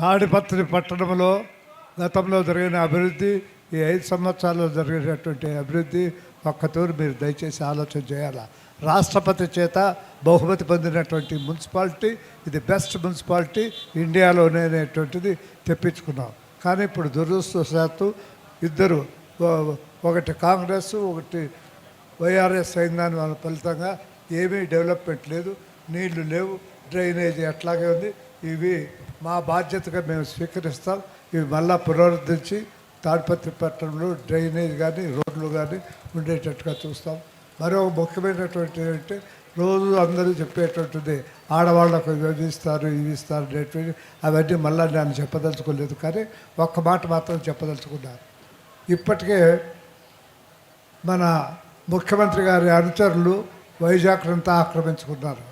తాడిపత్రి పట్టణంలో గతంలో జరిగిన అభివృద్ధి ఈ ఐదు సంవత్సరాల్లో జరిగినటువంటి అభివృద్ధి ఒక్కతూరు మీరు దయచేసి ఆలోచన చేయాలా? రాష్ట్రపతి చేత బహుమతి పొందినటువంటి మున్సిపాలిటీ ఇది బెస్ట్ మున్సిపాలిటీ ఇండియాలోనే అనేటువంటిది తెప్పించుకున్నాం. కానీ ఇప్పుడు దురదృష్టవశాత్తు ఇద్దరు ఒకటి కాంగ్రెస్ ఒకటి వైఆర్ఎస్ అయిందని వాళ్ళ ఫలితంగా ఏమీ డెవలప్మెంట్ లేదు నీళ్ళు లేవు డ్రైనేజీ అట్లాగే ఉంది ఇవి మా బాధ్యతగా మేము స్వీకరిస్తాం. ఇవి మళ్ళా పునరుద్ధరించి తాడిపత్రి పట్టణంలో డ్రైనేజ్ కానీ రోడ్లు కానీ ఉండేటట్టుగా చూస్తాం. మరో ముఖ్యమైనటువంటి ఏంటంటే రోజు అందరూ చెప్పేటువంటిది ఆడవాళ్ళకు ఇవి ఇస్తారు ఇవి ఇస్తారు అనేటువంటి అవన్నీ మళ్ళీ నేను చెప్పదలుచుకోలేదు. కానీ ఒక్క మాట మాత్రం చెప్పదలుచుకున్నాను ఇప్పటికే మన ముఖ్యమంత్రి గారి అనుచరులు వైజాగ్నంతా ఆక్రమించుకున్నారు.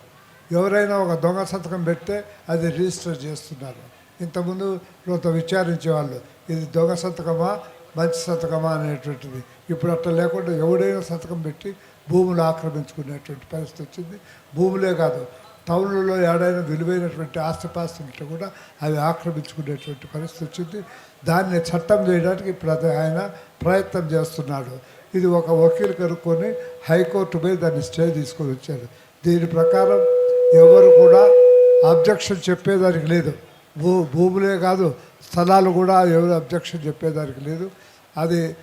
ఎవరైనా ఒక దొంగ సంతకం పెడితే అది రిజిస్టర్ చేస్తున్నారు. ఇంతకుముందు కొంత విచారించేవాళ్ళు ఇది దొంగ సంతకమా మంచి సంతకమా అనేటువంటిది. ఇప్పుడు అట్లా లేకుండా ఎవడైనా సంతకం పెట్టి భూములు ఆక్రమించుకునేటువంటి పరిస్థితి వచ్చింది. భూములే కాదు టౌన్లలో ఏడైనా విలువైనటువంటి ఆస్తిపాస్తులతో కూడా అవి ఆక్రమించుకునేటువంటి పరిస్థితి వచ్చింది. దాన్ని చట్టం చేయడానికి ఇప్పుడు ఆయన ప్రయత్నం చేస్తున్నాడు. ఇది ఒక వకీలు కనుక్కొని హైకోర్టు పోయి దాన్ని స్టే తీసుకొని వచ్చారు. దీని ప్రకారం ఎవరు కూడా అబ్జెక్షన్ చెప్పేదానికి లేదు. భూ భూములే కాదు స్థలాలు కూడా ఎవరు అబ్జెక్షన్ చెప్పేదానికి లేదు. అది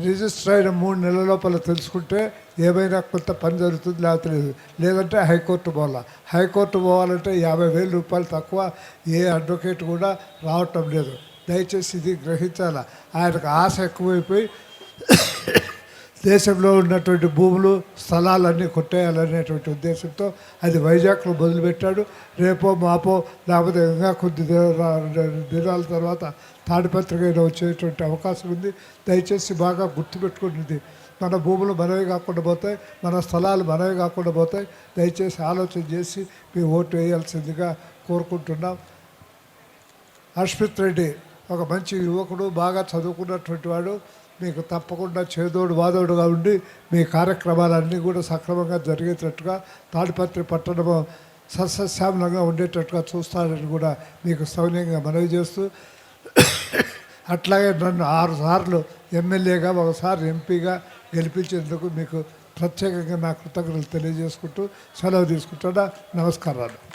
రిజిస్టర్ అయిన మూడు నెలల లోపల తెలుసుకుంటే ఏమైనా కొంత పని జరుగుతుంది లేకపోతే లేదు. లేదంటే హైకోర్టు పోవాలా. హైకోర్టు పోవాలంటే యాభై వేల రూపాయలు తక్కువ ఏ అడ్వకేట్ కూడా రావటం లేదు. దయచేసి ఇది గ్రహించాలా. ఆయనకు ఆశ ఎక్కువైపోయి దేశంలో ఉన్నటువంటి భూములు స్థలాలన్నీ కొట్టేయాలనేటువంటి ఉద్దేశంతో అది వైజాగ్లో మొదలుపెట్టాడు. రేపో మాపో లేకపోతే ఇంకా కొద్ది దినాల తర్వాత తాడిపత్రికైనా వచ్చేటువంటి అవకాశం ఉంది. దయచేసి బాగా గుర్తుపెట్టుకున్నది మన భూములు మనవి కాకుండా పోతాయి మన స్థలాలు మనవి కాకుండా పోతాయి. దయచేసి ఆలోచన చేసి మీ ఓటు వేయాల్సిందిగా కోరుకుంటున్నాం. హర్షిత్ రెడ్డి ఒక మంచి యువకుడు బాగా చదువుకున్నటువంటి వాడు. మీకు తప్పకుండా చేదోడు వాదోడుగా ఉండి మీ కార్యక్రమాలన్నీ కూడా సక్రమంగా జరిగేటట్టుగా తాడిపత్రి పట్టణము సస్యశ్యామలంగా ఉండేటట్టుగా చూస్తాడని కూడా మీకు సౌన్యంగా మనవి చేస్తూ అట్లాగే నన్ను ఆరు సార్లు ఎమ్మెల్యేగా ఒకసారి ఎంపీగా గెలిపించేందుకు మీకు ప్రత్యేకంగా నా కృతజ్ఞతలు తెలియజేసుకుంటూ సెలవు తీసుకుంటున్నా. నమస్కారాలు.